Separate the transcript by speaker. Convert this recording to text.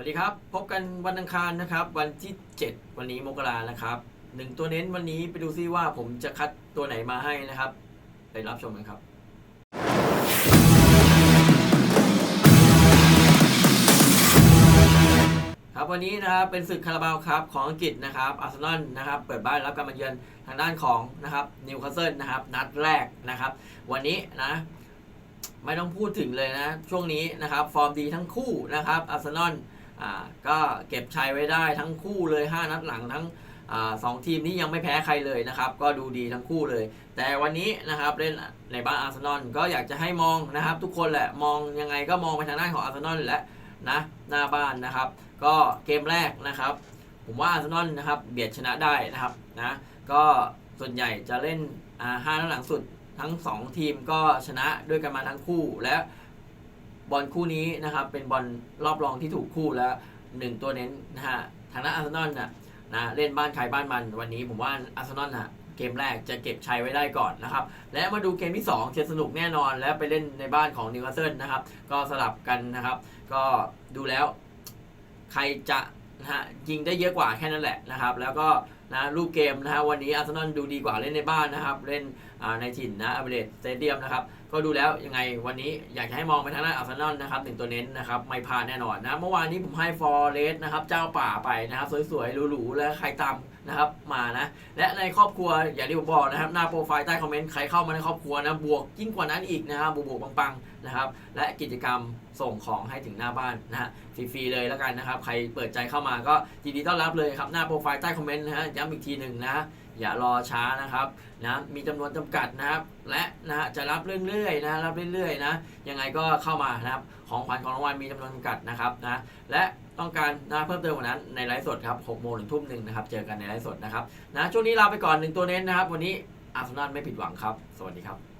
Speaker 1: วัสดีครับ พบกันวันอังคารนะครับ วันที่ 7 วันนี้มกรานะครับหนึ่งตัวเน้นวันนี้ไปดูซิว่าผมจะคัดตัวไหนมาให้นะครับ ไปรับชมกันครับครับวันนี้นะครับเป็นศึกคาราบาวครับของอังกฤษนะครับอาร์เซนอลนะครับเปิดบ้านรับการมาเยือนทางด้านของนะครับนิวคาสเซิลนะครับนัดแรกนะครับ วันนี้นะไม่ต้องพูดถึงเลยนะ ช่วงนี้นะครับ ฟอร์มดีทั้งคู่นะครับอาร์เซนอล อ่าก็เก็บชัยไว้ได้ทั้งคู่เลย 5 นัดหลังทั้งอสองทีมนี้ยังไม่แพ้ใครเลยนะครับ ก็ดูดีทั้งคู่เลย แต่วันนี้นะครับเล่นในบ้านอาร์เซนอลก็อยากจะให้มองนะครับ ทุกคนแหละมองยังไงก็มองไปทางด้านของอาร์เซนอลแหละนะหน้าบ้านนะครับ ก็เกมแรกนะครับ ผมว่าอาร์เซนอลนะครับเบียดชนะได้นะครับนะก็ส่วนใหญ่จะเล่นห้านัดหลังสุดทั้ง 2 ทีมก็ชนะด้วยกันมาทั้งคู่และ บอลคู่นี้นะครับเป็นบอลรอบรองที่ถูกคู่แล้ว1ตัวเน้นนะฮะทางด้านอาร์เซนอลน่ะนะเล่นบ้านใครบ้านมันวันนี้ผมว่าอาร์เซนอลน่ะเกมแรกจะเก็บชัยไว้ได้ก่อนนะครับ และมาดูเกมที่2จะสนุกแน่นอนและไปเล่นในบ้านของนิวคาสเซิลนะครับ ก็สลับกันนะครับ ก็ดูแล้วใครจะนะฮะยิงได้เยอะกว่าแค่นั้นแหละนะครับ แล้วก็ นะรูปเกมนะฮะวันนี้อาร์เซนอลดูดีกว่าเล่นในบ้านนะครับ เล่นในถิ่นนะอัเบรสสเตเดียมนะครับ ก็ดูแล้วยังไงวันนี้อยากจะให้มองไปทางด้านอาร์เซนอลนะครับหนึ่งตัวเน้นนะครับไม่พลาดแน่นอนนะเมื่อวานนี้ผมให้ฟอร์เรสนะครับเจ้าป่าไปนะครับสวยๆหรูๆและใครตามนะครับมานะและในครอบครัวอย่างที่ผมบอกนะครับหน้าโปรไฟล์ใต้คอมเมนต์ใครเข้ามาในครอบครัวนะบวกยิ่งกว่านั้นอีกนะครับบวกๆปังๆนะครับและกิจกรรมส่งของให้ถึงหน้าบ้านนะฮะฟรีๆเลยแล้วกันนะครับใครเปิดใจเข้ามาก็ยินดีต้อนรับเลยครับหน้าโปรไฟล์ใต้คอมเมนต์นะฮะย้ำอีกทีหนึ่งนะ อย่ารอช้านะครับนะมีจำนวนจำกัดนะครับ และนะจะรับเรื่อยๆนะรับเรื่อยๆนะยังไงก็เข้ามานะครับของขวัญของรางวัลมีจำนวนจำกัดนะครับนะและต้องการนะเพิ่มเติมกว่านั้นในไลฟ์สดครับ6โมงถึงทุ่มหนึ่งนะครับเจอกันในไลฟ์สดนะครับนะช่วงนี้ลาไปก่อนหนึ่งตัวเน้นนะครับ วันนี้อาร์เซนอลไม่ผิดหวังครับ สวัสดีครับ